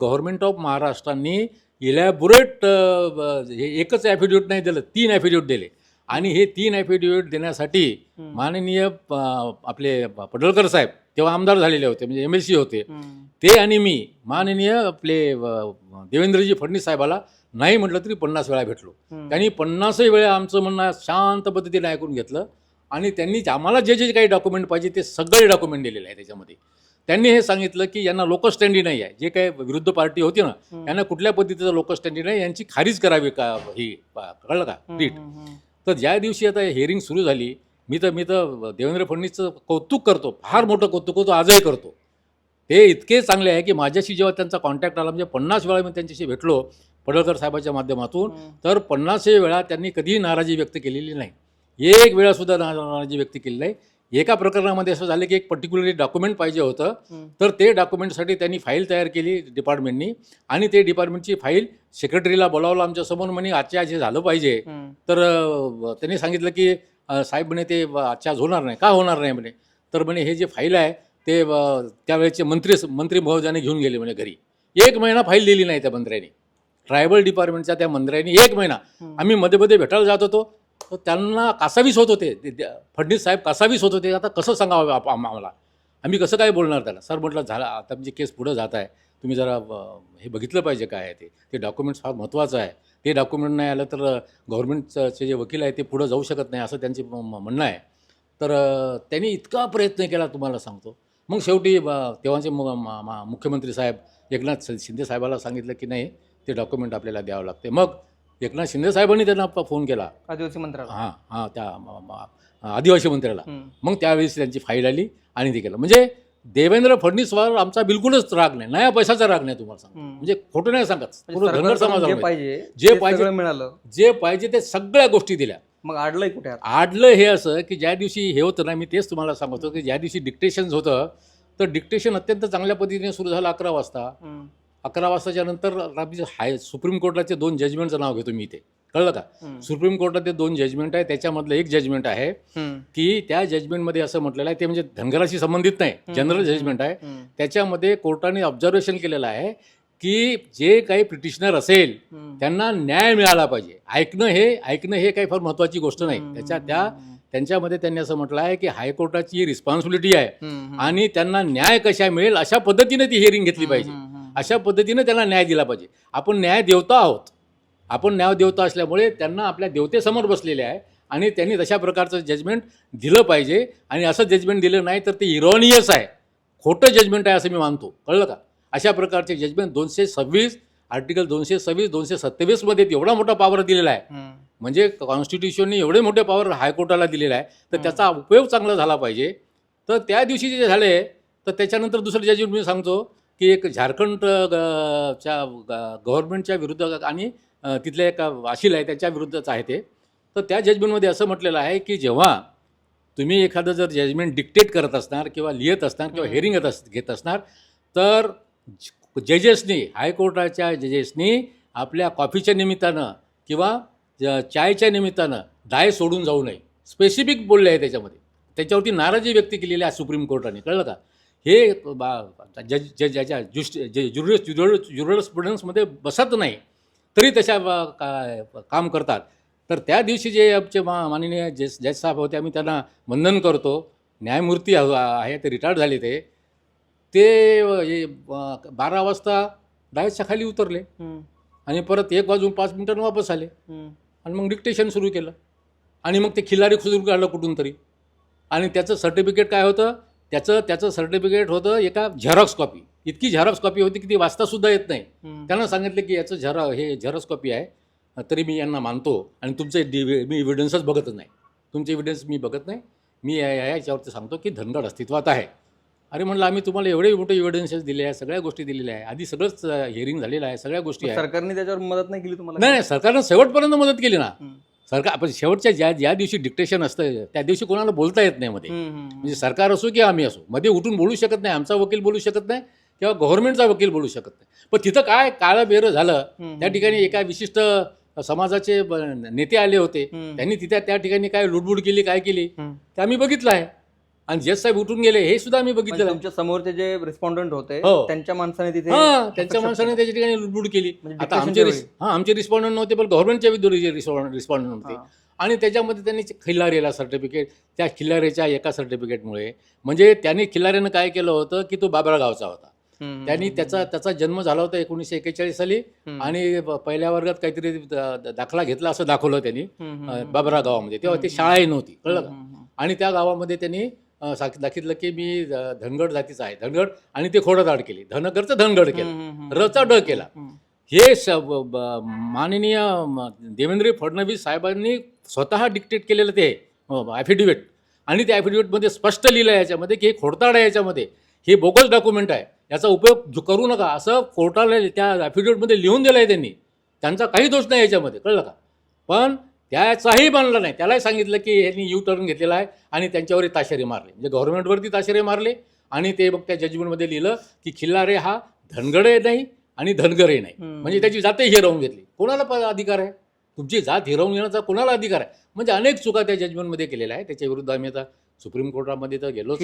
Government of महाराष्ट्रांनी elaborate हे एकच affidavit नाही दिलं तीन ॲफिडेविट दिले. आणि हे तीन ॲफिडेविट देण्यासाठी माननीय आपले पडळकर साहेब तेव्हा आमदार झालेले होते म्हणजे एम एल सी होते. ते आणि मी माननीय आपले देवेंद्रजी फडणवीस साहेबाला नाही म्हटलं तरी पन्नास वेळा भेटलो. त्यांनी पन्नासही वेळा आमचं म्हणणं शांत पद्धतीने ऐकून घेतलं. आणि त्यांनी आम्हाला जे जे काही डॉक्युमेंट पाहिजे ते सगळे डॉक्युमेंट दिलेले आहे त्याच्यामध्ये. त्यांनी हे सांगितलं की यांना लोकस्टँडी नाही आहे. जे काही विरुद्ध पार्टी होती ना यांना कुठल्या पद्धतीचं लोकस्टँडी नाही यांची खारीज करावी का ही कळलं का? रीट तर ज्या दिवशी आता हिअरिंग सुरू झाली मी तर मी तर देवेंद्र फडणवीसचं कौतुक करतो फार मोठं कौतुक होतो आजही करतो. ते इतके चांगले आहे की माझ्याशी जेव्हा त्यांचा कॉन्टॅक्ट आला म्हणजे पन्नास वेळा मी त्यांच्याशी भेटलो पडळकर साहेबाच्या माध्यमातून तर पन्नासही वेळा त्यांनी कधीही नाराजी व्यक्त केलेली नाही. एक वेळासुद्धा नाराजी व्यक्त केली नाही. एका प्रकरणामध्ये असं झालं की एक पर्टिक्युलरली डॉक्युमेंट पाहिजे होतं. तर ते डॉक्युमेंटसाठी त्यांनी फाईल तयार केली डिपार्टमेंटनी आणि ते डिपार्टमेंटची फाईल सेक्रेटरीला बोलावलं आमच्यासमोर म्हणे आजच्या आज हे झालं पाहिजे. तर त्यांनी सांगितलं की साहेब म्हणे ते आजच्या आज होणार नाही. का होणार नाही? म्हणे. तर म्हणे हे जे फाईल आहे ते त्यावेळेचे मंत्री मंत्री महोदयाने घेऊन गेले म्हणे घरी. एक महिना फाईल दिली नाही त्या मंत्र्यांनी. ट्रायबल डिपार्टमेंटच्या त्या मंत्र्यांनी एक महिना. आम्ही मध्ये मध्ये भेटायला जात होतो. हो, त्यांना कासावीस होत होते? ते- ते- फडणवीस साहेब कासावीस होत होते? आता कसं सांगावं आप- आम- आम्हाला? आम्ही कसं काय बोलणार त्याला? सर म्हटलं झालं आता म्हणजे केस पुढं जात आहे तुम्ही जरा अ, हे बघितलं पाहिजे काय आहे ते. ते डॉक्युमेंट्स फार महत्त्वाचं आहे. ते डॉक्युमेंट नाही आलं तर गव्हर्नमेंटचे जे वकील आहे ते पुढं जाऊ शकत नाही असं त्यांचे म- म- म्हणणं आहे. तर त्यांनी इतका प्रयत्न केला तुम्हाला सांगतो. मग शेवटी तेव्हाचे मु- म- म- मुख्यमंत्री साहेब एकनाथ शि- शिंदे साहेबाला सांगितलं की नाही ते डॉक्युमेंट आपल्याला द्यावं लागते. मग एकनाथ शिंदे साहेबांनी त्यांना प- फोन केला. आदिवासी मंत्रालय हां हां त्या म- म- आदिवासी मंत्र्याला. हम्म. मग त्यावेळेस त्यांची फाईल आली आणि ते केलं. म्हणजे देवेंद्र फडणवीसवर आमचा बिलकुलच राग नाही. नया पैशाचा राग नाही तुम्हाला सांगतो. हम्म. म्हणजे खोटं नाही सांगत. म्हणजे धनगर सरकारकडून जे पाहिजे जे ते पाहिजे- सगळं मिळालं. जे पाहिजे ते सगळ्या गोष्टी दिल्या. मग आडलंय कुठे आता? आडलं हे असं की ज्या दिवशी हे होतं ना मी तेच तुम्हाला सांगतो की ज्या दिवशी डिक्टेशन्स होतं तर डिक्टेशन अत्यंत चांगल्या पद्धतीने सुरू झालं अकरा वाजता. हम्म. अकरा वाजताच्या नंतर आपली हाय सुप्रीम कोर्टाचे दोन जजमेंटचं नाव घेतो मी इथे कळलं का. सुप्रीम कोर्टाचे दोन जजमेंट आहे त्याच्यामधलं एक जजमेंट आहे. की त्या जजमेंटमध्ये असं म्हटलेलं आहे ते म्हणजे धनगराशी संबंधित नाही जनरल जजमेंट आहे. त्याच्यामध्ये कोर्टाने ऑब्झर्वेशन केलेलं आहे की जे काही पिटिशनर असेल. त्यांना न्याय मिळाला पाहिजे ऐकणं हे ऐकणं हे काही फार महत्त्वाची गोष्ट नाही. त्याच्या त्या त्यांच्यामध्ये त्यांनी असं म्हटलं आहे की हायकोर्टाची रिस्पॉन्सिबिलिटी आहे. आणि त्यांना न्याय कशा मिळेल अशा पद्धतीने ती हिअरिंग घेतली पाहिजे. अशा पद्धतीने त्यांना न्याय दिला पाहिजे. आपण न्याय देवता आहोत. आपण न्याय देवता असल्यामुळे त्यांना आपल्या देवतेसमोर बसलेले आहे आणि त्यांनी तशा प्रकारचं जजमेंट दिलं पाहिजे आणि असं जजमेंट दिलं नाही तर ते इरॉनियस आहे. खोटं जजमेंट आहे असं मी मानतो. कळलं का? अशा प्रकारचे जजमेंट दोनशे सव्वीस आर्टिकल दोनशे सव्वीस दोनशे सत्तावीसमध्ये एवढा मोठा पॉवर दिलेला आहे. म्हणजे कॉन्स्टिट्यूशनने एवढे मोठे पॉवर हायकोर्टाला दिलेला आहे. तर त्याचा उपयोग चांगला झाला पाहिजे. तर त्या दिवशी जे झाले तर त्याच्यानंतर दुसरं जजमेंट मी सांगतो. की एक झारखंड च्या गव्हर्नमेंटच्या विरुद्ध आणि तिथल्या एक वाशील आहे त्याच्या विरुद्धच आहे ते. तर त्या जजमेंटमध्ये असं म्हटलेलं आहे की जेव्हा तुम्ही एखादं जर जजमेंट डिक्टेट करत असणार किंवा लिहित असणार किंवा हेअरिंग घेत अस घेत असणार तर जजेसनी हायकोर्टाच्या जजेसनी आपल्या कॉफीच्या निमित्तानं किंवा चायच्या निमित्तानं दाय सोडून जाऊ नये. स्पेसिफिक बोलले आहे त्याच्यामध्ये. त्याच्यावरती नाराजी व्यक्त केलेली आहे सुप्रीम कोर्टाने. कळलं का? हे बा- जज जज ज्याच्या जुस्ट ज्युरल ज्युरल ज्युरलस्प्रुडन्समध्ये बसत नाही तरी तशा का- काम करतात. तर त्या दिवशी जे आमचे मा माननीय जज जज साहेब होते आम्ही त्यांना वंदन करतो. न्यायमूर्ती आहे ते रिटायर्ड झाले ते. ते हे बारा वाजता डायसच्या खाली उतरले. आणि परत एक वाजून पाच मिनिटांनी वापस आले. आणि मग डिक्टेशन सुरू केलं. आणि मग ते खिल्लारी सुरू काढलं कुठून तरी. आणि त्याचं सर्टिफिकेट काय होतं? त्याचं त्याचं सर्टिफिकेट होतं एका झेरॉक्स कॉपी इतकी झेरॉक्स कॉपी होती की ती वाचतासुद्धा येत नाही. त्यांना सांगितलं की याचं झेरॉ हे झेरॉक्स कॉपी आहे. तरी मी यांना मानतो आणि तुमचे डि मी इव्हिडन्सच बघतच नाही. तुमचे इव्हिडन्स मी बघत नाही. मी या याच्यावरती सांगतो की धनगड अस्तित्वात आहे. अरे म्हणलं आम्ही तुम्हाला एवढे मोठे इव्हिडन्सेस दिले आहे सगळ्या गोष्टी दिलेल्या आहे. आधी सगळंच हिअरिंग झालेलं आहे सगळ्या गोष्टी सरकारने त्याच्यावर मदत नाही केली तुम्हाला? नाही नाही सरकारनं शेवटपर्यंत मदत केली ना. सरकार आपण शेवटच्या ज्या ज्या दिवशी डिक्टेशन असतं त्या दिवशी कोणाला बोलता येत नाही मध्ये. म्हणजे सरकार असो की आम्ही असो मध्ये उठून बोलू शकत नाही आमचा वकील बोलू शकत नाही किंवा गव्हर्नमेंटचा वकील बोलू शकत नाही पण तिथं काय काळं बेरं झालं. त्या ठिकाणी एका विशिष्ट समाजाचे नेते आले होते. त्यांनी तिथे त्या ठिकाणी काय लुडबुड केली काय केली. ते आम्ही बघितलं आहे आणि जज साहेब उठून गेले हे सुद्धा आम्ही म्हणजे बघितलेलं. आहे. तुमच्या समोरचे जे रिस्पॉन्डंट होते हो. त्यांच्या माणसाने तिथे हा त्यांच्या माणसाने त्याच्या ठिकाणी लुटबुट केली. म्हणजे आता आमचे हा आमचे रिस्पॉन्डंट नव्हते पण गव्हर्नमेंटच्या विरुद्ध रिस्पॉन्डंट होते. हा. आणि त्याच्यामध्ये त्यांनी खिल्लारेला सर्टिफिकेट त्या खिल्लारेच्या एका सर्टिफिकेटमुळे म्हणजे त्यांनी खिल्लारेनं काय केलं होतं की तो बाबरा गावचा होता. हम्म, त्यांनी त्याचा त्याचा जन्म झाला होता एकोणीसशे एक्केचाळीस साली. हम्म, आणि प- पहिल्या वर्गात काहीतरी द- दाखला घेतला असं दाखवलं त्यांनी. हम्म, हम्म, अं, हम्म, बाबरा गावामध्ये. तेव्हा ती हम्म, शाळाही नव्हती कळलं का? हम्म, हम्म, आणि त्या गावामध्ये त्यांनी साक- दाखितलं की मी धनगड जातीचा आहे. धनगड आणि ते खोडदाड केली. धनगरचं धनगड केलं. रचा ड केला. हे माननीय देवेंद्र फडणवीस साहेबांनी स्वतः डिक्टेट केलेलं ते ॲफिडेविट आणि त्या ॲफिडेविटमध्ये स्पष्ट लिहिलं आहे याच्यामध्ये की हे खोडताड आहे याच्यामध्ये. हे बोगस डॉक्युमेंट आहे. याचा उपयोग करू नका. असं कोर्टाला त्या ॲफिडेविटमध्ये लिहून दिलं आहे त्यांनी. त्यांचा काही दोष नाही याच्यामध्ये. कळलं का? पण त्याचाही मानला नाही. त्यालाही सांगितलं की यांनी यू टर्न घेतलेला आहे आणि त्यांच्यावरही ताशेरे मारले. म्हणजे गव्हर्नमेंटवरती ताशेरे मारले आणि ते मग त्या जजमेंटमध्ये लिहिलं की खिल्लारे हा धनगडही नाही आणि धनगरही नाही. म्हणजे त्याची जातही हिरावून घेतली. कोणाला अधिकार आहे? तुमची जात हिरावून घेण्याचा कोणाला अधिकार आहे? म्हणजे अनेक चुका त्या जजमेंटमध्ये केलेल्या आहे त्याच्या विरुद्ध आम्ही आता सुप्रीम कोर्टामध्ये तर गेलोच